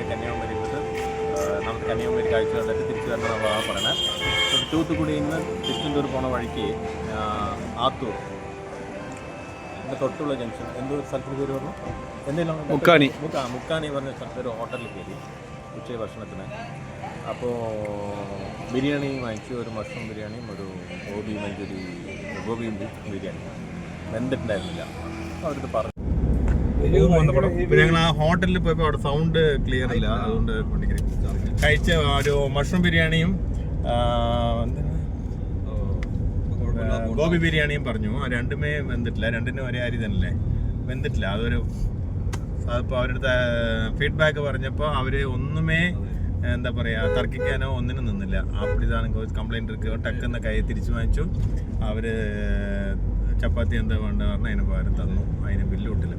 പോയി കന്യാകുമാരി പോയിട്ട് നമുക്ക് കന്യാകുമാരി കാഴ്ച കണ്ടിട്ട് തിരിച്ചു വരണം എന്നുള്ളതാണ് പറയുന്നത് തൂത്തുക്കുടിയിൽ നിന്ന് തിരുച്ചെന്തൂർ പോണ വഴിക്ക് ആത്തൂർ എന്റെ തൊട്ടുള്ള ജംഗ്ഷൻ എന്തോ സ്ഥലത്തിന് പേര് പറഞ്ഞു? എന്തെങ്കിലും മുക്കാണി. മുക്കാ മുക്കാണി പറഞ്ഞ സ്ഥലത്ത് ഒരു ഹോട്ടലിൽ കയറി ഉച്ച ഭക്ഷണത്തിന്. അപ്പോൾ ബിരിയാണി വാങ്ങിച്ചു ഒരു മഷ്റൂം ബിരിയാണിയും ഒരു ഗോബി മഞ്ചൂരി ബീഫ് ബിരിയാണി വെന്തിട്ടുണ്ടായിരുന്നില്ല. അവരത് പറഞ്ഞു. ഞങ്ങൾ ആ ഹോട്ടലിൽ പോയപ്പോൾ അവിടെ സൗണ്ട് ക്ലിയർ ഇല്ല അതുകൊണ്ട് കഴിച്ച ഒരു മഷ്റൂം ബിരിയാണിയും ഗോപി ഗോബി ബിരിയാണിയും പറഞ്ഞു. ആ രണ്ടുമേ വെന്തിട്ടില്ല. രണ്ടിനും ഒരേ അരി തന്നെയല്ലേ? വെന്തിട്ടില്ല. അതൊരു അതിപ്പോൾ അവരുടെ ഫീഡ്ബാക്ക് പറഞ്ഞപ്പോൾ അവർ ഒന്നുമേ എന്താ പറയുക തർക്കിക്കാനോ ഒന്നിനും നിന്നില്ല. അപ്പിടിതാണ് കംപ്ലൈന്റ് ഇരിക്കുക ടക്കെന്ന കൈ തിരിച്ചു വാങ്ങിച്ചു. അവർ ചപ്പാത്തി എന്താ വേണ്ട പറഞ്ഞാൽ അതിന് പകരം തന്നു. അതിന് ബില്ല് കിട്ടില്ല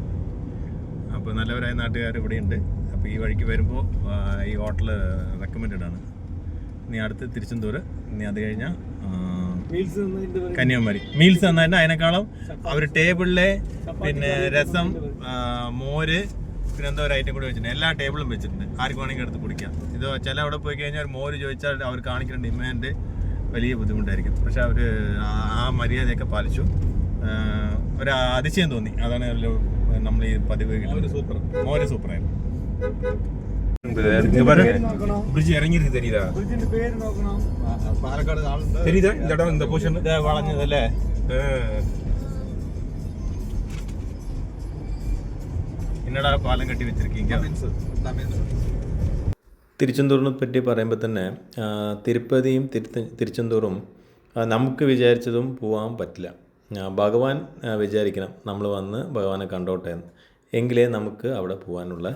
അപ്പോൾ നല്ലവരായ നാട്ടുകാർ ഇവിടെയുണ്ട്. അപ്പോൾ ഈ വഴിക്ക് വരുമ്പോൾ ഈ ഹോട്ടൽ റെക്കമെൻഡഡ് ആണ്. ഇനി അടുത്ത് തിരുച്ചെന്തൂർ ഇനി അത് കഴിഞ്ഞാൽ കന്യാകുമാരി. മീൽസ് തന്നതിന് അതിനേക്കാളും അവർ ടേബിളിലെ പിന്നെ രസം മോര് പിന്നെ എന്തോ ഒരു ഐറ്റം കൂടി വെച്ചിട്ടുണ്ട്. എല്ലാ ടേബിളും വെച്ചിട്ടുണ്ട്. ആർക്ക് വേണമെങ്കിൽ എടുത്ത് കുടിക്കാം. ഇത് ചില അവിടെ പോയി കഴിഞ്ഞാൽ ഒരു മോര് ചോദിച്ചാൽ അവർ കാണിക്കുന്ന ഡിമാൻഡ് വലിയ ബുദ്ധിമുട്ടായിരിക്കും. പക്ഷെ അവർ ആ മര്യാദയൊക്കെ പാലിച്ചു. ഒരു അതിശയം തോന്നി. അതാണ് നമ്മൾ ഈ പതിവ് സൂപ്പർ മോര് സൂപ്പറായിരുന്നു பிரிட்ஜ் இறங்கி இருக்கு தெரியுதா പാലക്കാട് ആളുണ്ട് தெரியுதா இந்த இடம் இந்த போர்ஷன் ഇത് വളഞ്ഞതല്ലേ എന്നടാ പാലം കെട്ടി വെച്ചിരിക്കുക തിരുച്ചെന്തൂരിനെ പറ്റി പറയുമ്പോൾ തന്നെ ആ, തിരുപ്പതിയും തിരുത്ത തിരുച്ചെന്തൂറും ആ, നമുക്ക് വിചാരിച്ചതും പോകാൻ പറ്റില്ല ആ, ഭഗവാൻ വിചാരിക്കണം നമ്മൾ വന്ന് ഭഗവാനെ കണ്ടോട്ടെ എന്ന്. എങ്കിലേ നമുക്ക് അവിടെ പോകാനുള്ള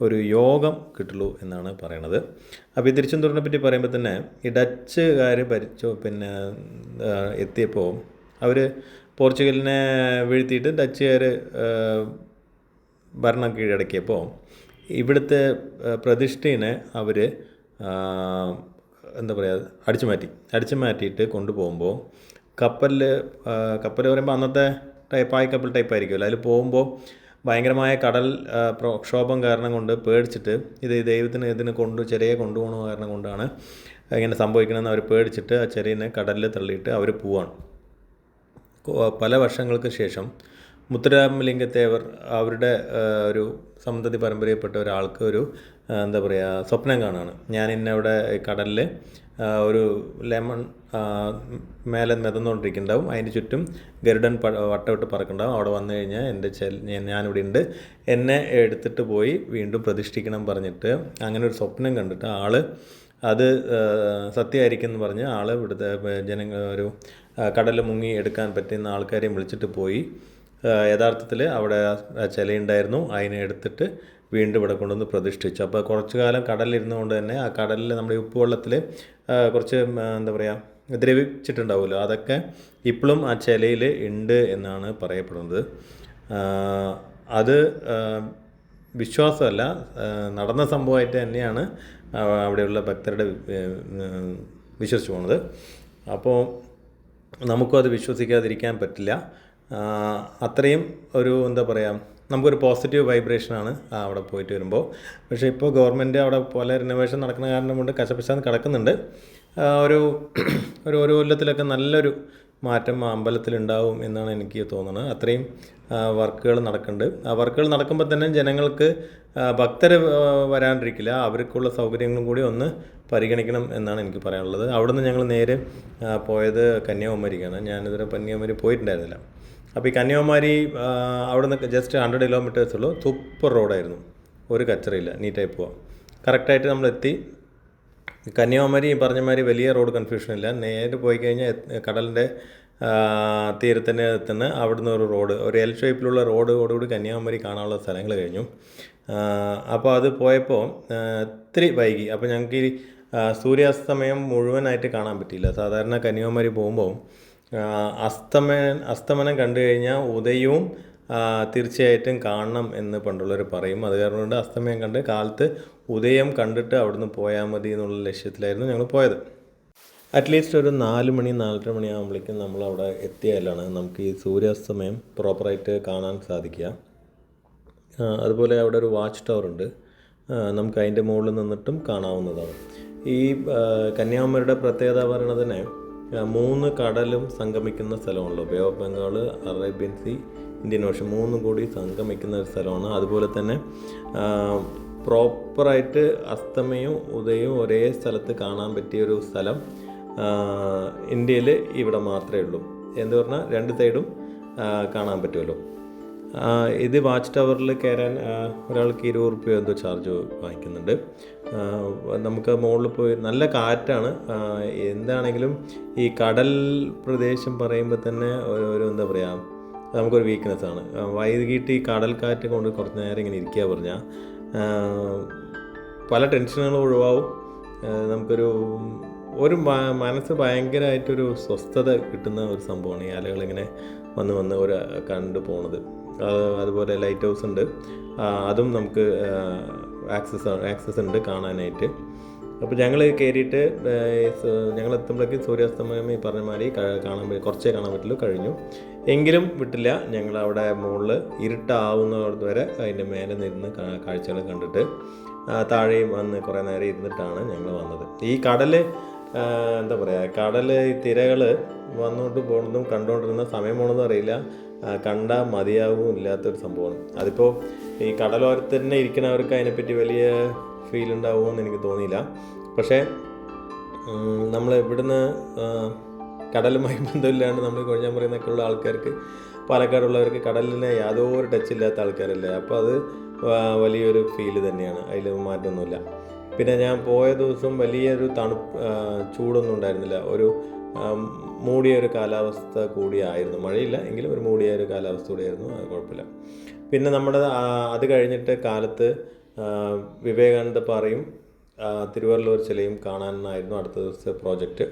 ഒരു യോഗം കിട്ടുള്ളൂ എന്നാണ് പറയണത്. അപ്പോൾ ഈ തിരുച്ചെന്തൂരിനെ പറ്റി പറയുമ്പോൾ തന്നെ ഈ ഡച്ചുകാർ ഭരിച്ചു പിന്നെ എത്തിയപ്പോൾ അവർ പോർച്ചുഗലിനെ വീഴ്ത്തിയിട്ട് ഡച്ചുകാർ ഭരണം കീഴടക്കിയപ്പോൾ ഇവിടുത്തെ ആ, പ്രതിഷ്ഠയെ അവർ എന്താ പറയുക അടിച്ചു മാറ്റി അടിച്ചു മാറ്റിയിട്ട് കൊണ്ടുപോകുമ്പോൾ കപ്പലിൽ കപ്പൽ പറയുമ്പോൾ അന്നത്തെ ടൈപ്പ് ആയി കപ്പൽ ടൈപ്പ് ആയിരിക്കുമല്ലോ. അതിൽ പോകുമ്പോൾ ഭയങ്കരമായ കടൽ പ്രക്ഷോഭം കാരണം കൊണ്ട് പേടിച്ചിട്ട് ഇത് ദൈവത്തിന് ഇതിന് കൊണ്ട് ചെറിയ കൊണ്ടുപോകണ കാരണം കൊണ്ടാണ് ഇങ്ങനെ സംഭവിക്കണമെന്ന് അവർ പേടിച്ചിട്ട് ആ ചെറിയനെ കടലിൽ തള്ളിയിട്ട് അവർ പോവാണ്. പല വർഷങ്ങൾക്ക് ശേഷം മുത്തുരാമലിംഗത്തെ അവർ അവരുടെ ഒരു സന്തതി പരമ്പരയിൽപ്പെട്ട ഒരാൾക്ക് ഒരു എന്താ പറയുക സ്വപ്നം കാണുകയാണ് ഞാൻ ഇന്ന ഇവിടെ കടലിൽ ഒരു ലെമൺ മേലെ മെതന്നുകൊണ്ടിരിക്കുന്നുണ്ടാവും. അതിന് ചുറ്റും ഗരുഡൻ പ വട്ടമിട്ട് പറക്കുന്നുണ്ടാവും. അവിടെ വന്നു കഴിഞ്ഞാൽ എന്റെ ഞാൻ- ഞാനിവിടെ ഉണ്ട്. എന്നെ എടുത്തിട്ട് പോയി വീണ്ടും പ്രതിഷ്ഠിക്കണം പറഞ്ഞിട്ട് അങ്ങനെ ഒരു സ്വപ്നം കണ്ടിട്ട് ആൾ അത് സത്യമായിരിക്കും എന്ന് പറഞ്ഞ് ആൾ ഇവിടുത്തെ ജനങ്ങൾ ഒരു കടൽ മുങ്ങി എടുക്കാൻ പറ്റുന്ന ആൾക്കാരെയും വിളിച്ചിട്ട് പോയി. യഥാർത്ഥത്തിൽ അവിടെ ചിലയുണ്ടായിരുന്നു. അതിനെ എടുത്തിട്ട് വീണ്ടും ഇവിടെ കൊണ്ടുവന്ന് പ്രതിഷ്ഠിച്ചു. അപ്പോൾ കുറച്ചു കാലം കടലിരുന്നുകൊണ്ട് തന്നെ ആ കടലിൽ നമ്മുടെ ഉപ്പുവെള്ളത്തിൽ കുറച്ച് എന്താ പറയുക ദ്രവിച്ചിട്ടുണ്ടാവുമല്ലോ. അതൊക്കെ ഇപ്പോഴും ആ ചിലയിൽ ഉണ്ട് എന്നാണ് പറയപ്പെടുന്നത്. അത് വിശ്വാസമല്ല നടന്ന സംഭവമായിട്ട് തന്നെയാണ് അവിടെയുള്ള ഭക്തരുടെ വിശ്വസിച്ചു പോണത് അപ്പോൾ നമുക്കും അത് വിശ്വസിക്കാതിരിക്കാൻ പറ്റില്ല. അത്രയും ഒരു എന്താ പറയുക നമുക്കൊരു പോസിറ്റീവ് വൈബ്രേഷനാണ് അവിടെ പോയിട്ട് വരുമ്പോൾ. പക്ഷേ ഇപ്പോൾ ഗവൺമെന്റ് അവിടെ പല റിനോവേഷൻ നടക്കുന്ന കാരണം കൊണ്ട് കശപിശാന്ന് കിടക്കുന്നുണ്ട്. ഒരു ഒരു ഒരു കൊല്ലത്തിലൊക്കെ നല്ലൊരു മാറ്റം അമ്പലത്തിലുണ്ടാവും എന്നാണ് എനിക്ക് തോന്നുന്നത്. അത്രയും വർക്കുകൾ നടക്കുന്നുണ്ട്. ആ വർക്കുകൾ നടക്കുമ്പോൾ തന്നെ ജനങ്ങൾക്ക് ഭക്തർ വരാണ്ടിരിക്കില്ല. അവർക്കുള്ള സൗകര്യങ്ങളും കൂടി ഒന്ന് പരിഗണിക്കണം എന്നാണ് എനിക്ക് പറയാനുള്ളത്. അവിടുന്ന് ഞങ്ങൾ നേരെ പോയത് കന്യാകുമാരിക്കാണ്. ഞാനിതുവരെ കന്യാകുമാരി പോയിട്ടുണ്ടായിരുന്നില്ല. അപ്പോൾ ഈ കന്യാകുമാരി അവിടെ നിന്ന് ജസ്റ്റ് ഹൺഡ്രഡ് കിലോമീറ്റേഴ്സ് ഉള്ളൂ. സൂപ്പർ റോഡായിരുന്നു. ഒരു കച്ചറയില്ല. നീറ്റായി പോവാം. കറക്റ്റായിട്ട് നമ്മളെത്തി കന്യാകുമാരി ഈ പറഞ്ഞ മാതിരി വലിയ റോഡ് കൺഫ്യൂഷൻ ഇല്ല. നേരെ പോയി കഴിഞ്ഞാൽ കടലിന്റെ തീരത്തിന്റെ തന്നെ അവിടുന്ന് ഒരു റോഡ് ഒരു എൽ ഷേപ്പിലുള്ള റോഡോടുകൂടി കന്യാകുമാരി കാണാനുള്ള സ്ഥലങ്ങൾ കഴിഞ്ഞു. അപ്പോൾ അത് പോയപ്പോൾ ഇത്തിരി വൈകി. അപ്പോൾ ഞങ്ങൾക്ക് ഈ സൂര്യാസ്തമയം മുഴുവനായിട്ട് കാണാൻ പറ്റിയില്ല. സാധാരണ കന്യാകുമാരി പോകുമ്പോൾ അസ്തമയം അസ്തമനം കണ്ടു കഴിഞ്ഞാൽ ഉദയവും തീർച്ചയായിട്ടും കാണണം എന്ന് പണ്ടുള്ളവർ പറയും. അത് കാരണം കൊണ്ട് അസ്തമയം കണ്ട് കാലത്ത് ഉദയം കണ്ടിട്ട് അവിടുന്ന് പോയാൽ മതി എന്നുള്ള ലക്ഷ്യത്തിലായിരുന്നു ഞങ്ങൾ പോയത്. അറ്റ്ലീസ്റ്റ് ഒരു നാല് മണി നാലര മണി ആകുമ്പോഴേക്കും നമ്മൾ അവിടെ എത്തിയാലാണ് നമുക്ക് ഈ സൂര്യാസ്തമയം പ്രോപ്പറായിട്ട് കാണാൻ സാധിക്കുക. അതുപോലെ അവിടെ ഒരു വാച്ച് ടവർ ഉണ്ട്. നമുക്ക് അതിന്റെ മുകളിൽ നിന്നിട്ടും കാണാവുന്നതാണ്. ഈ കന്യാകുമാരിയുടെ പ്രത്യേകത ആ, മൂന്ന് കടലും സംഗമിക്കുന്ന സ്ഥലമാണല്ലോ. Bay of Bengal Arabian sea Indian ocean. മൂന്നും കൂടി സംഗമിക്കുന്ന ഒരു സ്ഥലമാണ്. അതുപോലെ തന്നെ പ്രോപ്പറായിട്ട് അസ്തമയും ഉദയവും ഒരേ സ്ഥലത്ത് കാണാൻ പറ്റിയ ഒരു സ്ഥലം ഇന്ത്യയിൽ ഇവിടെ മാത്രമേ ഉള്ളൂ. എന്ന് പറഞ്ഞാൽ രണ്ട് സൈഡും കാണാൻ പറ്റുമല്ലോ. ഇത് വാച്ച് ടവറിൽ കയറാൻ ഒരാൾക്ക് ഇരുപത് റുപ്യ എന്തോ ചാർജ് വാങ്ങിക്കുന്നുണ്ട്. നമുക്ക് മുകളിൽ പോയി നല്ല കാറ്റാണ്. എന്താണെങ്കിലും ഈ കടൽ പ്രദേശം പറയുമ്പോൾ തന്നെ ഒരു എന്താ പറയുക നമുക്കൊരു വീക്ക്നെസ് ആണ്. വൈകിട്ട് ഈ കടൽ കാറ്റ് കൊണ്ട് കുറച്ച് നേരം ഇങ്ങനെ ഇരിക്കുക പറഞ്ഞാൽ പല ടെൻഷനുകളും ഒഴിവാവും. നമുക്കൊരു ഒരു മനസ്സ് ഭയങ്കരമായിട്ടൊരു സ്വസ്ഥത കിട്ടുന്ന ഒരു സംഭവമാണ് ഈ അലകളിങ്ങനെ വന്ന് വന്ന് ഒരു കണ്ടു പോണത്. അതുപോലെ ലൈറ്റ് ഹൗസ് ഉണ്ട്. അതും നമുക്ക് ആക്സസ് ആക്സസ് ഉണ്ട് കാണാനായിട്ട്. അപ്പോൾ ഞങ്ങൾ കയറിയിട്ട് ഞങ്ങൾ എത്തുമ്പോഴേക്കും സൂര്യാസ്തമയം ഈ പറഞ്ഞ മാതിരി കാണാൻ കുറച്ചേ കാണാൻ പറ്റുള്ളൂ കഴിഞ്ഞു. എങ്കിലും വിട്ടില്ല ഞങ്ങൾ അവിടെ മുകളിൽ ഇരുട്ടാവുന്നത് വരെ അതിന്റെ മേലെ നിന്ന് കാഴ്ചകൾ കണ്ടിട്ട് താഴെയും വന്ന് കുറേ നേരം ഇരുന്നിട്ടാണ് ഞങ്ങൾ വന്നത്. ഈ കടൽ എന്താ പറയുക കടൽ തിരകൾ വന്നുകൊണ്ട് പോകുന്നതും കണ്ടുകൊണ്ടിരുന്ന സമയം പോകണമെന്നും അറിയില്ല. കണ്ടാൽ മതിയാവും ഇല്ലാത്തൊരു സംഭവമാണ്. അതിപ്പോൾ ഈ കടലോരത്ത് തന്നെ ഇരിക്കുന്നവർക്ക് അതിനെപ്പറ്റി വലിയ ഫീൽ ഉണ്ടാവുമെന്ന് എനിക്ക് തോന്നിയില്ല. പക്ഷേ നമ്മൾ ഇവിടുന്ന് കടലുമായി ബന്ധമില്ലാണ്ട് നമ്മൾ കൊഴിഞ്ഞാൻ പറയുന്നൊക്കെ ഉള്ള ആൾക്കാർക്ക് പാലക്കാടുള്ളവർക്ക് കടലിനെ യാതൊരു ടച്ച് ഇല്ലാത്ത ആൾക്കാരല്ലേ? അപ്പോൾ അത് വലിയൊരു ഫീൽ തന്നെയാണ്. അതിൽ മാറ്റമൊന്നുമില്ല. പിന്നെ ഞാൻ പോയ ദിവസം വലിയൊരു തണുപ്പ് ചൂടൊന്നും ഉണ്ടായിരുന്നില്ല. ഒരു മൂടിയ ഒരു കാലാവസ്ഥ കൂടിയായിരുന്നു. മഴയില്ല എങ്കിലും ഒരു മൂടിയ ഒരു കാലാവസ്ഥ കൂടിയായിരുന്നു. അത് കുഴപ്പമില്ല. പിന്നെ നമ്മുടെ അത് കഴിഞ്ഞിട്ട് കാലത്ത് വിവേകാനന്ദ പാറയും തിരുവല്ലൂർ ചിലയും കാണാനായിരുന്നു അടുത്ത ദിവസത്തെ പ്രോജക്റ്റ്.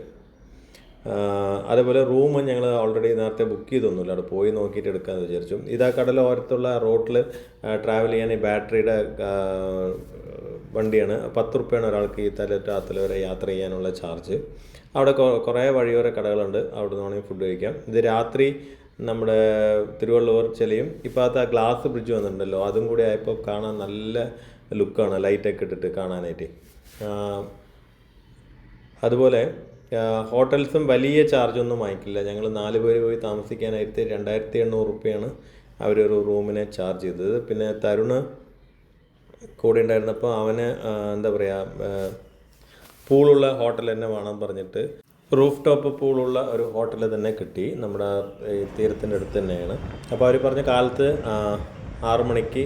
അതേപോലെ റൂം ഞങ്ങൾ ഓൾറെഡി നേരത്തെ ബുക്ക് ചെയ്തൊന്നുമില്ല. അവിടെ പോയി നോക്കിയിട്ട് എടുക്കാമെന്ന് വിചാരിച്ചു. ഇതാ കടലോരത്തുള്ള റോട്ടിൽ ട്രാവൽ ചെയ്യാൻ ഈ ബാറ്ററിയുടെ വണ്ടിയാണ്. പത്ത് റുപ്യാണ് ഒരാൾക്ക് ഈ തല വരെ യാത്ര ചെയ്യാനുള്ള ചാർജ് അവിടെ കുറേ വഴിയോര കടകളുണ്ട്. അവിടെ നിന്ന് ഫുഡ് കഴിക്കാം. ഇത് രാത്രി നമ്മുടെ തിരുവള്ളൂർ ചിലയും ഇപ്പോൾ അത് ആ ഗ്ലാസ് ബ്രിഡ്ജ് വന്നിട്ടുണ്ടല്ലോ. അതും കൂടി ആയപ്പോൾ കാണാൻ നല്ല ലുക്കാണ് ലൈറ്റൊക്കെ ഇട്ടിട്ട് കാണാനായിട്ട്. അതുപോലെ ഹോട്ടൽസും വലിയ ചാർജൊന്നും വാങ്ങിക്കില്ല. ഞങ്ങൾ നാല് പേര് പോയി താമസിക്കാനായിട്ട് രണ്ടായിരത്തി എണ്ണൂറ് റുപ്യാണ് അവരൊരു റൂമിനെ ചാർജ് ചെയ്തത്. പിന്നെ തരുണ് കൂടെ ഉണ്ടായിരുന്നപ്പോൾ അവന് എന്താ പറയുക പൂളുള്ള ഹോട്ടൽ തന്നെ വേണം പറഞ്ഞിട്ട്. റൂഫ് ടോപ്പ് പൂളുള്ള ഒരു ഹോട്ടൽ തന്നെ കിട്ടി. നമ്മുടെ തീരത്തിന്റെ അടുത്ത് തന്നെയാണ്. അപ്പോൾ അവർ പറഞ്ഞ കാലത്ത് ആറു മണിക്ക്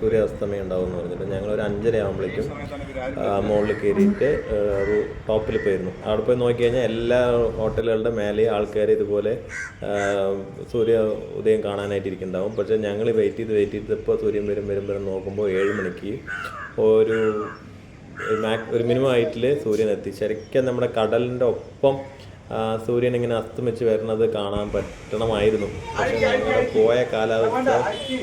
സൂര്യാസ്തമയം ഉണ്ടാവും എന്ന് പറഞ്ഞിട്ട് ഞങ്ങൾ ഒരു അഞ്ചര ആകുമ്പോഴേക്കും മുകളിൽ കയറിയിട്ട് ഒരു ടോപ്പിൽ പോയിരുന്നു. അവിടെ പോയി നോക്കി കഴിഞ്ഞാൽ എല്ലാ ഹോട്ടലുകളുടെ മേലെ ആൾക്കാർ ഇതുപോലെ സൂര്യ ഉദയം കാണാനായിട്ട് ഇരിക്കുന്നുണ്ടാവും പക്ഷേ ഞങ്ങൾ വെയിറ്റ് ചെയ്ത് വെയിറ്റ് ചെയ്തപ്പോൾ സൂര്യൻ വരും വരും വരും നോക്കുമ്പോൾ ഏഴ് മണിക്ക് ഒരു ഒരു മിനിമം ഹൈറ്റിൽ സൂര്യൻ എത്തി. ശരിക്കും നമ്മുടെ കടലിന്റെ ഒപ്പം സൂര്യൻ ഇങ്ങനെ അസ്തമിച്ച് വരുന്നത് കാണാൻ പറ്റണമായിരുന്നു. പക്ഷേ പോയ കാലാവസ്ഥ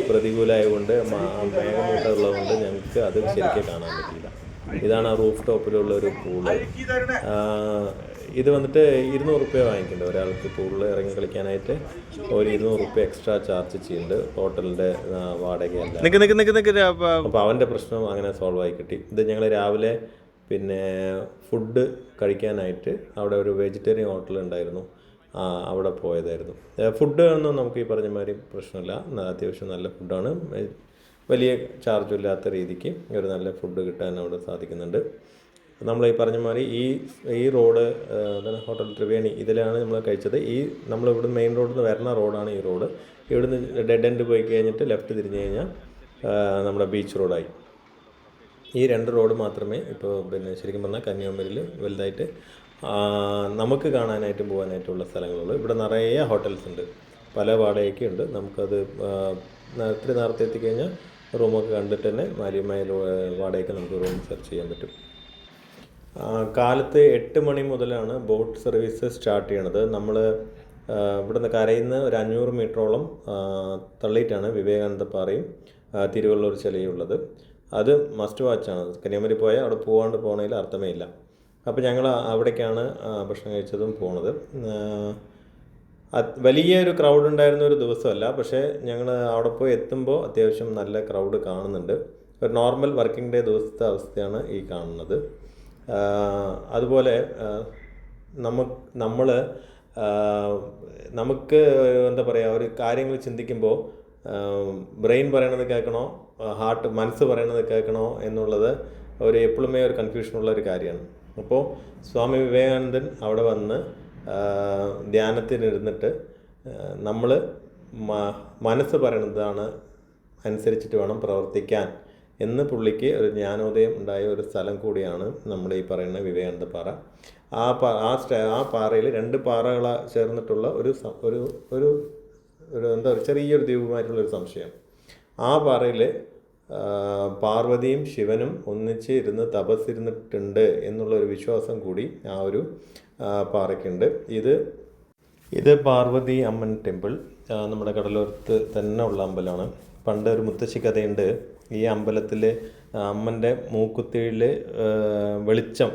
പ്രതികൂലമായതുകൊണ്ട് മേഘമൂട്ടമുള്ളതുകൊണ്ട് ഞങ്ങൾക്ക് അത് ശരിക്കും കാണാൻ പറ്റിയില്ല. ഇതാണ് ആ റൂഫ് ടോപ്പിലുള്ള ഒരു പൂൾ ഇത് വന്നിട്ട് ഇരുന്നൂറ് റുപ്യ വാങ്ങിക്കുന്നുണ്ട്. ഒരാൾക്ക് പൂളിൽ ഇറങ്ങി കളിക്കാനായിട്ട് ഒരു ഇരുന്നൂറ് റുപ്യ എക്സ്ട്രാ ചാർജ് ചെയ്യുന്നുണ്ട്. ഹോട്ടലിന്റെ നിക്ക് അപ്പോൾ അവന്റെ പ്രശ്നം അങ്ങനെ സോൾവ് ആയി കിട്ടി. ഇത് ഞങ്ങൾ രാവിലെ പിന്നെ ഫുഡ് കഴിക്കാനായിട്ട് അവിടെ ഒരു വെജിറ്റേറിയൻ ഹോട്ടൽ ഉണ്ടായിരുന്നു. അവിടെ പോയതായിരുന്നു. ഫുഡ് ഒന്നും നമുക്ക് ഈ പറഞ്ഞ മാതിരി പ്രശ്നമില്ല. അത്യാവശ്യം നല്ല ഫുഡാണ് വലിയ ചാർജും ഇല്ലാത്ത രീതിക്ക് ഒരു നല്ല ഫുഡ് കിട്ടാൻ അവിടെ സാധിക്കുന്നുണ്ട്. നമ്മൾ ഈ പറഞ്ഞ മാതിരി ഈ ഈ റോഡ് എന്താണ് ഹോട്ടൽ ത്രിവേണി. ഇതിലാണ് നമ്മൾ കഴിച്ചത്. ഈ നമ്മൾ ഇവിടുന്ന് മെയിൻ റോഡിൽ നിന്ന് വരുന്ന റോഡാണ് ഈ റോഡ്. ഇവിടുന്ന് ഡെഡ് എൻഡ് പോയി കഴിഞ്ഞിട്ട് ലെഫ്റ്റ് തിരിഞ്ഞു കഴിഞ്ഞാൽ നമ്മുടെ ബീച്ച് റോഡായി. ഈ രണ്ട് റോഡ് മാത്രമേ ഇപ്പോൾ പിന്നെ ശരിക്കും പറഞ്ഞാൽ കന്യാകുമാരിയിൽ വലുതായിട്ട് നമുക്ക് കാണാനായിട്ടും പോകാനായിട്ടുള്ള സ്ഥലങ്ങളുള്ളൂ. ഇവിടെ നിറയെ ഹോട്ടൽസ് ഉണ്ട്. പല വാടകയൊക്കെ ഉണ്ട്. നമുക്കത് ഇത്ര നേരത്തെ എത്തിക്കഴിഞ്ഞാൽ റൂമൊക്കെ കണ്ടിട്ട് തന്നെ മാര്യമായ വാടകയ്ക്ക് നമുക്ക് റൂം സെർച്ച് ചെയ്യാൻ പറ്റും. കാലത്ത് എട്ട് മണി മുതലാണ് ബോട്ട് സർവീസ് സ്റ്റാർട്ട് ചെയ്യണത്. നമ്മൾ ഇവിടുന്ന് കരയിൽ നിന്ന് ഒരു അഞ്ഞൂറ് മീറ്ററോളം തള്ളിയിട്ടാണ് വിവേകാനന്ദ പാറയും തിരുവള്ളൂർ ചെലയും ഉള്ളത്. അത് മസ്റ്റ് വാച്ചാണ് കന്യാകുമാരി പോയാൽ അവിടെ പോകാണ്ട് പോകണതിൽ അർത്ഥമേ ഇല്ല. അപ്പോൾ ഞങ്ങൾ അവിടേക്കാണ് ഭക്ഷണം കഴിച്ചതും പോണത്. വലിയൊരു ക്രൗഡ് ഉണ്ടായിരുന്ന ഒരു ദിവസമല്ല. പക്ഷേ ഞങ്ങൾ അവിടെ പോയി എത്തുമ്പോൾ അത്യാവശ്യം നല്ല ക്രൗഡ് കാണുന്നുണ്ട്. ഒരു നോർമൽ വർക്കിംഗ് ഡേ ദിവസത്തെ അവസ്ഥയാണ് ഈ കാണുന്നത്. അതുപോലെ നമുക്ക് നമ്മൾ നമുക്ക് എന്താ പറയുക ഒരു കാര്യങ്ങൾ ചിന്തിക്കുമ്പോൾ ബ്രെയിൻ പറയണത് കേൾക്കണോ? ഹാർട്ട് മനസ്സ് പറയണത് കേൾക്കണോ? എന്നുള്ളത് ഒരു എപ്പോഴുമേ ഒരു കൺഫ്യൂഷനുള്ള ഒരു കാര്യമാണ്. അപ്പോൾ സ്വാമി വിവേകാനന്ദൻ അവിടെ വന്ന് ധ്യാനത്തിനിരുന്നിട്ട് നമ്മൾ മനസ്സ് പറയണതാണ് അനുസരിച്ചിട്ട് വേണം പ്രവർത്തിക്കാൻ. എന്ന് പുള്ളിക്ക് ഒരു ജ്ഞാനോദയം ഉണ്ടായ ഒരു സ്ഥലം കൂടിയാണ് നമ്മൾ ഈ പറയുന്ന വിവേകാനന്ദ പാറ ആ പാ ആ പാറയിൽ രണ്ട് പാറകളെ ചേർന്നിട്ടുള്ള ഒരു ഒരു ഒരു ഒരു എന്താ പറയുക ചെറിയൊരു ദ്വീപുമായിട്ടുള്ളൊരു സംശയം. ആ പാറയിൽ പാർവതിയും ശിവനും ഒന്നിച്ച് ഇരുന്ന് തപസ്സിരുന്നിട്ടുണ്ട് എന്നുള്ള ഒരു വിശ്വാസം കൂടി ആ ഒരു പാറയ്ക്കുണ്ട്. ഇത് ഇത് പാർവതി അമ്മൻ ടെമ്പിൾ. നമ്മുടെ കടലോരത്ത് തന്നെ ഉള്ള അമ്പലമാണ്. പണ്ട് ഒരു മുത്തശ്ശി കഥയുണ്ട്. ഈ അമ്പലത്തിൽ അമ്മന്റെ മൂക്കുത്തിയിൽ വെളിച്ചം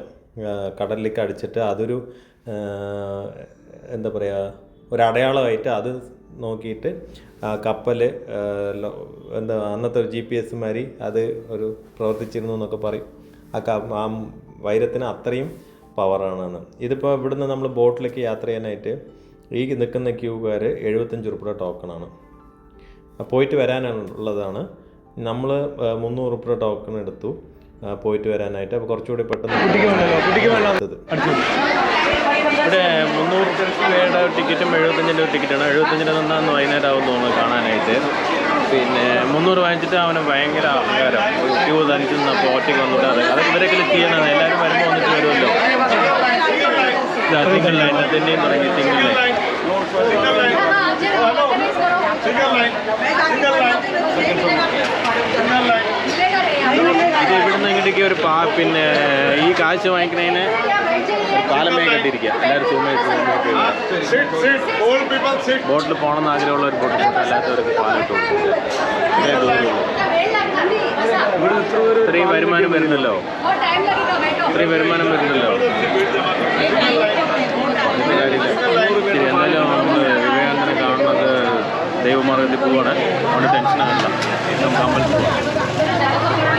കടലിലേക്ക് അടിച്ചിട്ട് അതൊരു എന്താ പറയുക ഒരു അടയാളമായിട്ട് അത് നോക്കിയിട്ട് കപ്പൽ എന്താ അന്നത്തെ ഒരു ജി പി എസ് മാതിരി അത് ഒരു പ്രവർത്തിച്ചിരുന്നു എന്നൊക്കെ പറയും. ആ ക ആ വൈരത്തിന് അത്രയും പവറാണെന്ന്. ഇതിപ്പോൾ ഇവിടുന്ന് നമ്മൾ ബോട്ടിലേക്ക് യാത്ര ചെയ്യാനായിട്ട് ഈ നിൽക്കുന്ന ക്യൂകാർ എഴുപത്തഞ്ച് ഉറുപ്പിക ടോക്കണാണ്. പോയിട്ട് വരാനുള്ളതാണ്. നമ്മൾ മുന്നൂറ് ഉറുപ്പിക ടോക്കൺ എടുത്തു പോയിട്ട് വരാനായിട്ട് അപ്പോൾ കുറച്ചുകൂടി പെട്ടെന്ന്. ഇവിടെ മുന്നൂറ് രൂപയുടെ ടിക്കറ്റും എഴുപത്തഞ്ചിന്റെ ടിക്കറ്റാണ് എഴുപത്തഞ്ചിന്റെ നിന്നാന്ന് വൈകുന്നേരം ആവും തോന്നുന്നു കാണാനായിട്ട് പിന്നെ മുന്നൂറ് വാങ്ങിച്ചിട്ട് അവന് ഭയങ്കര അഹങ്കാരം ഒരു ക്യൂ തനിച്ച് നിന്നപ്പോൾ ഒറ്റയ്ക്ക് വന്നിട്ട് അത് ഇവരെ ക്ലിക്ക് ചെയ്യണം എല്ലാവരും വരുമ്പോൾ വന്നിട്ട് വരുമല്ലോ സിംഗിൾ ലൈൻ തന്നെയും തുടങ്ങി സിംഗിൾ ലൈൻ ഇത് ഇവിടുന്ന് ഇങ്ങോട്ടേക്ക് ഒരു പാ പിന്നെ ഈ കാശ് വാങ്ങിക്കുന്നതിന് പാലമേ കെട്ടിയിരിക്കുക. എല്ലാവരും സൂമേ ബോട്ടിൽ പോകണമെന്ന് ആഗ്രഹമുള്ള ഒരു ബോട്ടിൽ അല്ലാത്തവർക്ക് പാലിട്ട് ദൂരമുള്ളൂ ഇത്രയും വരുമാനം വരുന്നല്ലോ. ഇത്രയും വരുമാനം വരുന്നല്ലോ. കാര്യമില്ല ശരി എന്തായാലും നമ്മൾ വിവേകാനന്ദനെ കാണുന്നത് ദൈവമാർഗത്തിൽ പോവാണ്. അതുകൊണ്ട് ടെൻഷൻ ആകണ്ട നമുക്ക് അമ്പലത്തിൽ പോവാം.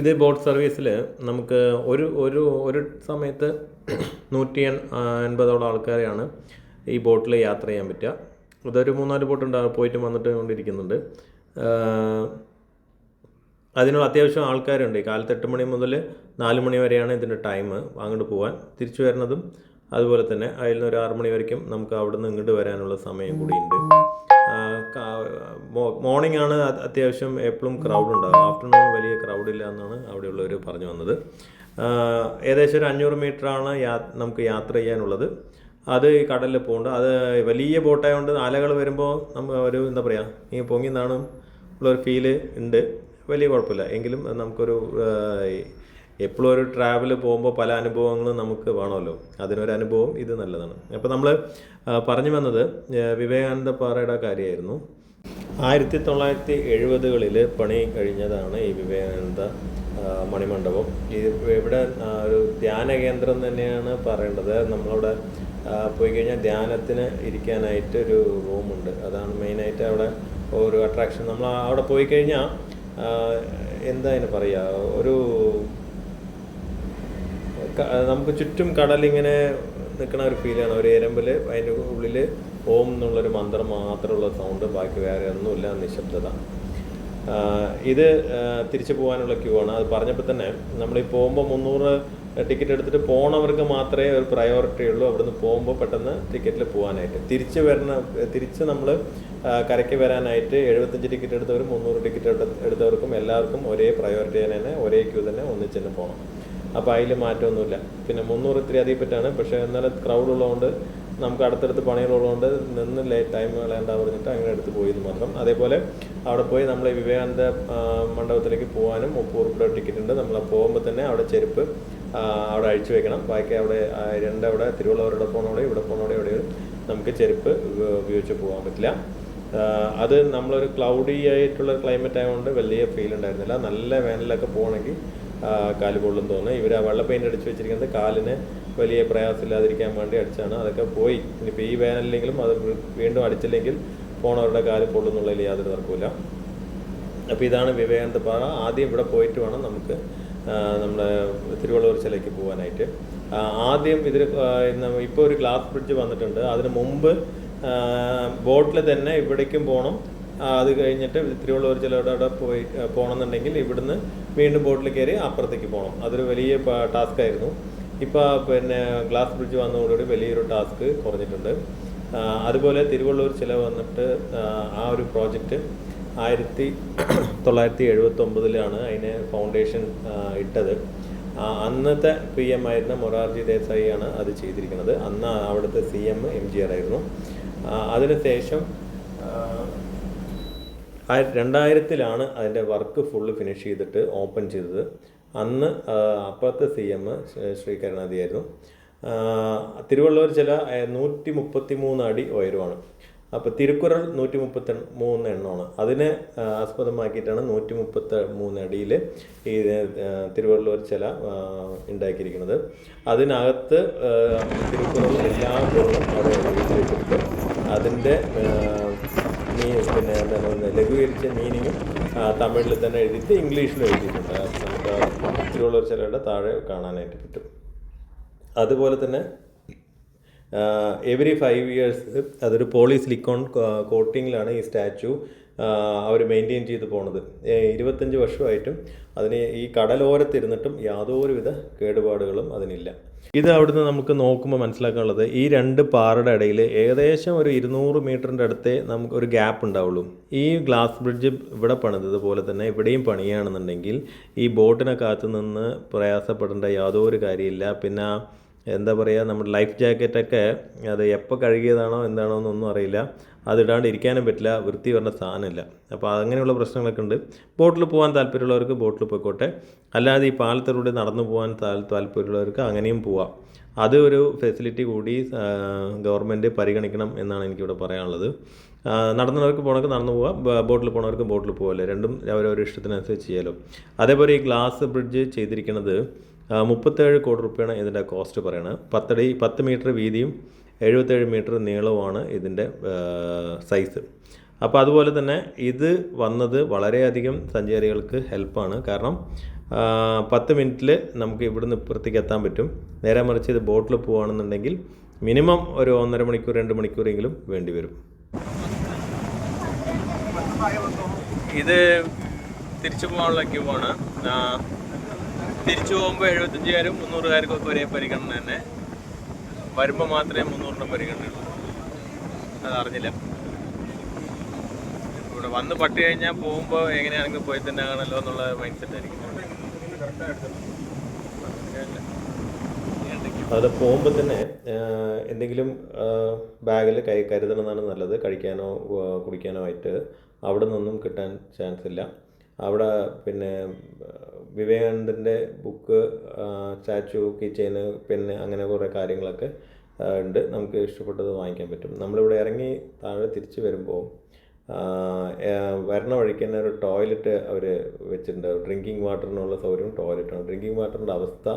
ഇത് ബോട്ട് സർവീസിൽ നമുക്ക് ഒരു ഒരു ഒരു സമയത്ത് നൂറ്റി എൺപതോളം ആൾക്കാരെയാണ് ഈ ബോട്ടിൽ യാത്ര ചെയ്യാൻ പറ്റുക. ഇതൊരു മൂന്നാൽ ബോട്ട് ഉണ്ടാകും പോയിട്ട് വന്നിട്ട് കൊണ്ടിരിക്കുന്നുണ്ട്. അതിനുള്ള അത്യാവശ്യം ആൾക്കാരുണ്ട്. കാലത്ത് എട്ട് മണി മുതൽ നാല് മണി വരെയാണ് ഇതിന്റെ ടൈം അങ്ങോട്ട് പോകാൻ. തിരിച്ചു വരുന്നതും അതുപോലെ തന്നെ അതിൽ നിന്ന് ഒരു ആറു മണി വരയ്ക്കും നമുക്ക് അവിടെ നിന്ന് ഇങ്ങോട്ട് വരാനുള്ള സമയം കൂടിയുണ്ട് മോർണിംഗ് ആണ് അത്യാവശ്യം എപ്പോഴും ക്രൗഡ് ഉണ്ടാകും ആഫ്റ്റർനൂൺ വലിയ ക്രൗഡ് ഇല്ല എന്നാണ് അവിടെയുള്ളവർ പറഞ്ഞു വന്നത്. ഏകദേശം ഒരു അഞ്ഞൂറ് മീറ്ററാണ് യാ നമുക്ക് യാത്ര ചെയ്യാനുള്ളത്. അത് ഈ കടലിൽ പോകുന്നുണ്ട് അത് വലിയ ബോട്ടായതുകൊണ്ട് അലകൾ വരുമ്പോൾ നമ്മൾ ഒരു എന്താ പറയുക ഈ പൊങ്ങി നാണും ഉള്ളൊരു ഫീൽ ഉണ്ട്. വലിയ കുഴപ്പമില്ല. എങ്കിലും നമുക്കൊരു എപ്പോഴും ഒരു ട്രാവൽ പോകുമ്പോൾ പല അനുഭവങ്ങളും നമുക്ക് വേണമല്ലോ. അതിനൊരു അനുഭവം ഇത് നല്ലതാണ്. അപ്പോൾ നമ്മൾ പറഞ്ഞു വന്നത് വിവേകാനന്ദ പാറയുടെ കാര്യമായിരുന്നു. ആയിരത്തി തൊള്ളായിരത്തി എഴുപതുകളിൽ പണി കഴിഞ്ഞതാണ് ഈ വിവേകാനന്ദ മണിമണ്ഡപം. ഇവിടെ ഒരു ധ്യാന കേന്ദ്രം തന്നെയാണ് പറയേണ്ടത്. നമ്മളവിടെ പോയി കഴിഞ്ഞാൽ ധ്യാനത്തിന് ഇരിക്കാനായിട്ട് ഒരു റൂമുണ്ട്. അതാണ് മെയിനായിട്ട് അവിടെ ഒരു അട്രാക്ഷൻ നമ്മൾ അവിടെ പോയി കഴിഞ്ഞാൽ എന്താ അതിന് പറയുക ഒരു നമുക്ക് ചുറ്റും കടലിങ്ങനെ നിൽക്കുന്ന ഒരു ഫീലാണ് ഒരു എരമ്പിൽ അതിന്റെ ഉള്ളിൽ ഓം എന്നുള്ളൊരു മന്ത്രം മാത്രമുള്ള സൗണ്ട് ബാക്കി വേറെ ഒന്നുമില്ല നിശബ്ദത. ഇത് തിരിച്ചു പോകാനുള്ള ക്യൂ ആണ്. അത് പറഞ്ഞപ്പോൾ തന്നെ നമ്മൾ ഈ പോകുമ്പോൾ മുന്നൂറ് ടിക്കറ്റ് എടുത്തിട്ട് പോണവർക്ക് മാത്രമേ ഒരു പ്രയോറിറ്റി ഉള്ളൂ. അവിടുന്ന് പോകുമ്പോൾ പെട്ടെന്ന് ടിക്കറ്റിൽ പോകാനായിട്ട്. തിരിച്ച് വരണ തിരിച്ച് നമ്മൾ കരയ്ക്ക് വരാനായിട്ട് എഴുപത്തഞ്ച് ടിക്കറ്റ് എടുത്തവരും മുന്നൂറ് ടിക്കറ്റ് എടുത്തവർക്കും എല്ലാവർക്കും ഒരേ പ്രയോറിറ്റി തന്നെ ഒരേ ക്യൂ തന്നെ ഒന്നിച്ചു തന്നെ പോകണം അപ്പോൾ അതിൽ മാറ്റമൊന്നുമില്ല. പിന്നെ മുന്നൂറ് ഇത്തിരി അധികപ്പറ്റാണ് പക്ഷേ എന്നാലും ക്രൗഡ് ഉള്ളതുകൊണ്ട് നമുക്ക് അടുത്തടുത്ത് പണികളുള്ളതുകൊണ്ട് നിന്ന് ലേറ്റ് ടൈം കളയണ്ട പറഞ്ഞിട്ട് അങ്ങനെ എടുത്ത് എന്ന് മാത്രം. അതേപോലെ അവിടെ പോയി നമ്മൾ വിവേകാനന്ദ മണ്ഡപത്തിലേക്ക് പോകാനും മുപ്പത് റുപ്യ ടിക്കറ്റ് ഉണ്ട്. നമ്മൾ പോകുമ്പോൾ തന്നെ അവിടെ ചെരുപ്പ് അവിടെ അഴിച്ചു വെക്കണം. ബാക്കി അവിടെ രണ്ട് അവിടെ തിരുവള്ളവരുടെ പോണോടെ ഇവിടെ പോണോടെ അവിടെ നമുക്ക് ചെരുപ്പ് ഉപ- ഉപയോഗിച്ച് പോകാൻ പറ്റില്ല. അത് നമ്മളൊരു ക്ലൗഡി ആയിട്ടുള്ള ക്ലൈമറ്റ് ആയതുകൊണ്ട് വലിയ ഫീൽ ഉണ്ടായിരുന്നില്ല. നല്ല വേനലൊക്കെ പോകണമെങ്കിൽ കാൽ പൊള്ളും തോന്നുന്നു. ഇവർ ആ വെള്ള പെയിന്റ് അടിച്ച് വെച്ചിരിക്കുന്നത് കാലിന് വലിയ പ്രയാസമില്ലാതിരിക്കാൻ വേണ്ടി അടിച്ചാണ്. അതൊക്കെ പോയി. ഇനിയിപ്പോൾ ഈ വേനലിലെങ്കിലും അത് വീണ്ടും അടിച്ചില്ലെങ്കിൽ പോണവരുടെ കാൽ പൊള്ളുന്നുള്ളതിൽ യാതൊരു തർക്കമില്ല അപ്പോൾ ഇതാണ് വിവേകാനന്ദ പാറ. ആദ്യം ഇവിടെ പോയിട്ട് വേണം നമുക്ക് നമ്മുടെ തിരുവള്ളൂർ ചിലയ്ക്ക് പോകാനായിട്ട് ആദ്യം ഇതിൽ ഇപ്പോൾ ഒരു ഗ്ലാസ് ബ്രിഡ്ജ് വന്നിട്ടുണ്ട്. അതിന് മുമ്പ് ബോട്ടിൽ തന്നെ ഇവിടേക്കും പോകണം അത് കഴിഞ്ഞിട്ട് തിരുവള്ളൂർ ചിലയുടെ അവിടെ പോയി പോകണമെന്നുണ്ടെങ്കിൽ ഇവിടുന്ന് വീണ്ടും ബോട്ടിൽ കയറി അപ്പുറത്തേക്ക് പോകണം. അതൊരു വലിയ ടാസ്ക് ആയിരുന്നു. ഇപ്പോൾ പിന്നെ ഗ്ലാസ് ബ്രിഡ്ജ് വന്നതോടുകൂടി വലിയൊരു ടാസ്ക് കുറഞ്ഞിട്ടുണ്ട്. അതുപോലെ തിരുവള്ളൂർ ചില വന്നിട്ട് ആ, ഒരു പ്രോജക്റ്റ് ആയിരത്തി തൊള്ളായിരത്തി എഴുപത്തി ഒമ്പതിലാണ് അതിന് ഫൗണ്ടേഷൻ ഇട്ടത്. അന്നത്തെ പി എം ആയിരുന്ന മൊറാർജി ദേശായിയാണ് അത് ചെയ്തിരിക്കുന്നത്. അന്ന് അവിടുത്തെ C M M G R ആയിരുന്നു. അതിനുശേഷം രണ്ടായിരത്തിലാണ് അതിന്റെ വർക്ക് ഫുള്ള് ഫിനിഷ് ചെയ്തിട്ട് ഓപ്പൺ ചെയ്തത്. അന്ന് അപ്പുറത്തെ സി എം ശ്രീ കരുണാനിധിയായിരുന്നു തിരുവള്ളൂർ ചില നൂറ്റി മുപ്പത്തി മൂന്ന് അടി ഉയരമാണ്. അപ്പോൾ തിരുക്കുറൾ നൂറ്റി മുപ്പത്തി മൂന്ന് എണ്ണമാണ്. അതിനെ ആസ്പദമാക്കിയിട്ടാണ് നൂറ്റി മുപ്പത്തി മൂന്ന് അടിയിൽ ഈ തിരുവള്ളൂർ ചില ഉണ്ടാക്കിയിരിക്കുന്നത്. അതിനകത്ത് തിരുക്കുറൾ എല്ലാ അതിന്റെ മീ പിന്നെ എന്താണ് ലഘൂകരിച്ച മീനിങ്ങും തമിഴിൽ തന്നെ എഴുതിയിട്ട് ഇംഗ്ലീഷിലും എഴുതിയിട്ടുണ്ട്. നമുക്ക് തിരുവള്ളൂർ ചിലയുടെ താഴെ കാണാനായിട്ട് പറ്റും. അതുപോലെ തന്നെ എവറി ഫൈവ് ഇയേഴ്സ് അതൊരു പോളി ലിക്കോൺ കോട്ടിങ്ങിലാണ് ഈ സ്റ്റാച്ചു അവർ മെയിന്റെയിൻ ചെയ്ത് പോണത്. ഇരുപത്തഞ്ച് വർഷമായിട്ടും അതിന് ഈ കടലോരത്തിരുന്നിട്ടും യാതൊരുവിധ കേടുപാടുകളും അതിനില്ല. ഇത് അവിടുന്ന് നമുക്ക് നോക്കുമ്പോൾ മനസ്സിലാക്കാനുള്ളത് ഈ രണ്ട് പാറയുടെ ഇടയിൽ ഏകദേശം ഒരു ഇരുന്നൂറ് മീറ്ററിന്റെ അടുത്തേ നമുക്ക് ഒരു ഗ്യാപ്പ് ഉണ്ടാവുള്ളൂ. ഈ ഗ്ലാസ് ബ്രിഡ്ജ് ഇവിടെ പണിതതുപോലെ തന്നെ ഇവിടെയും പണിയുകയാണെന്നുണ്ടെങ്കിൽ ഈ ബോട്ടിനെ കാത്തു നിന്ന് പ്രയാസപ്പെടേണ്ട യാതൊരു കാര്യമില്ല. പിന്നെ എന്താ പറയുക നമ്മുടെ ലൈഫ് ജാക്കറ്റൊക്കെ അത് എപ്പോൾ കഴുകിയതാണോ എന്താണോ എന്നൊന്നും അറിയില്ല. അതിടാണ്ട് ഇരിക്കാനും പറ്റില്ല വൃത്തി പറഞ്ഞ സാധനമില്ല. അപ്പോൾ അങ്ങനെയുള്ള പ്രശ്നങ്ങളൊക്കെ ഉണ്ട്. ബോട്ടിൽ പോകാൻ താല്പര്യമുള്ളവർക്ക് ബോട്ടിൽ പോയിക്കോട്ടെ. അല്ലാതെ ഈ പാലത്തിലൂടെ നടന്നു പോകാൻ താല്പര്യമുള്ളവർക്ക് അങ്ങനെയും പോവാം. അത് ഒരു ഫെസിലിറ്റി കൂടി ഗവൺമെന്റ് പരിഗണിക്കണം എന്നാണ് എനിക്കിവിടെ പറയാനുള്ളത്. നടന്നവർക്ക് പോകണമെങ്കിൽ നടന്നു പോവാം. ബോട്ടിൽ പോകണവർക്ക് ബോട്ടിൽ പോകല്ലേ രണ്ടും അവരവരുടെ ഇഷ്ടത്തിനനുസരിച്ച് ചെയ്യാലോ? അതേപോലെ ഈ ഗ്ലാസ് ബ്രിഡ്ജ് ചെയ്തിരിക്കുന്നത് മുപ്പത്തേഴ് കോടി റുപ്യാണ് ഇതിന്റെ കോസ്റ്റ് പറയണത് പത്തടി പത്ത് മീറ്റർ വീതിയും എഴുപത്തേഴ് മീറ്റർ നീളവുമാണ് ഇതിന്റെ സൈസ് അപ്പോൾ അതുപോലെ തന്നെ ഇത് വന്നത് വളരെയധികം സഞ്ചാരികൾക്ക് ഹെൽപ്പാണ് കാരണം പത്ത് മിനിറ്റിൽ നമുക്ക് ഇവിടുന്ന് ഇപ്പുറത്തേക്ക് എത്താൻ പറ്റും. നേരെ മറിച്ച് ഇത് ബോട്ടിൽ പോവുകയാണെന്നുണ്ടെങ്കിൽ മിനിമം ഒരു ഒന്നര മണിക്കൂർ രണ്ട് മണിക്കൂറെങ്കിലും വേണ്ടി വരും. ഇത് തിരിച്ചു പോകാനുള്ള ക്യൂ ആണ്. ആ, തിരിച്ചു പോകുമ്പോൾ എഴുപത്തഞ്ചുകാരും മുന്നൂറുകാർക്കും ഒക്കെ ഒരേ പരിഗണന തന്നെ. വരുമ്പോൾ മാത്രമേ മുന്നൂറിനും പരിഗണനയുള്ളൂ. അത് അറിഞ്ഞില്ല ഇവിടെ വന്ന് പട്ടി കഴിഞ്ഞാൽ പോകുമ്പോൾ എങ്ങനെയാണെങ്കിലും പോയി തന്നെ ആണല്ലോ എന്നുള്ള മൈൻഡ് സെറ്റ് ആയിരിക്കും. അത് പോകുമ്പോൾ തന്നെ എന്തെങ്കിലും ബാഗിൽ കൈ കരുതണമെന്നാണ് നല്ലത്. കഴിക്കാനോ കുടിക്കാനോ ആയിട്ട് അവിടെ നിന്നും കിട്ടാൻ ചാൻസ് ഇല്ല. അവിടെ പിന്നെ വിവേകാനന്ദന്റെ ബുക്ക് സ്റ്റാച്ചു കീച്ചെയിന് പിന്നെ അങ്ങനെ കുറേ കാര്യങ്ങളൊക്കെ ഉണ്ട്. നമുക്ക് ഇഷ്ടപ്പെട്ടത് വാങ്ങിക്കാൻ പറ്റും. നമ്മളിവിടെ ഇറങ്ങി താഴെ തിരിച്ച് വരുമ്പോൾ വരണ വഴിക്ക് തന്നെ ഒരു ടോയ്ലറ്റ് അവർ വെച്ചിട്ടുണ്ട്. ഡ്രിങ്കിങ് വാട്ടറിനുള്ള സൗകര്യം ടോയ്ലറ്റാണ് ഡ്രിങ്കിങ് വാട്ടറിന്റെ അവസ്ഥ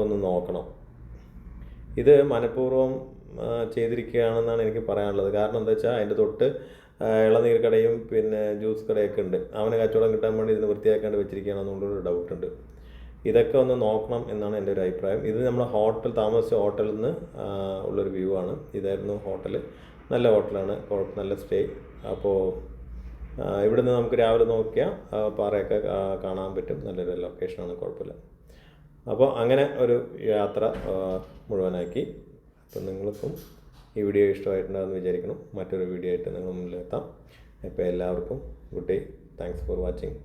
ഒന്ന് നോക്കണം. ഇത് മനഃപൂർവം ചെയ്തിരിക്കുകയാണെന്നാണ് എനിക്ക് പറയാനുള്ളത്. കാരണം എന്താ വെച്ചാൽ അതിന്റെ തൊട്ട് ഇളനീർ കടയും പിന്നെ ജ്യൂസ് കടയൊക്കെ ഉണ്ട്. അവന് കച്ചവടം കിട്ടാൻ വേണ്ടി ഇതിന് വൃത്തിയാക്കാണ്ട് വെച്ചിരിക്കുകയാണെന്നുള്ളൊരു ഡൗട്ടുണ്ട് ഇതൊക്കെ ഒന്ന് നോക്കണം എന്നാണ് എന്റെ ഒരു അഭിപ്രായം. ഇത് നമ്മുടെ ഹോട്ടൽ താമസിച്ച ഹോട്ടലിൽ നിന്ന് ഉള്ളൊരു വ്യൂ ആണ്. ഇതായിരുന്നു ഹോട്ടൽ നല്ല ഹോട്ടലാണ്. നല്ല സ്റ്റേ. അപ്പോൾ ഇവിടുന്ന് നമുക്ക് രാവിലെ നോക്കിയാൽ പാറയൊക്കെ കാണാൻ പറ്റും. നല്ലൊരു ലൊക്കേഷനാണ് കുഴപ്പമില്ല. അപ്പോൾ അങ്ങനെ ഒരു യാത്ര മുഴുവനാക്കി. അപ്പം നിങ്ങൾക്കും ഈ വീഡിയോ ഇഷ്ടമായിട്ടുണ്ടാകുമെന്ന് വിചാരിക്കണം മറ്റൊരു വീഡിയോ ആയിട്ട് നിങ്ങൾ മുന്നിലെത്താം. അപ്പോൾ എല്ലാവർക്കും good day thanks for watching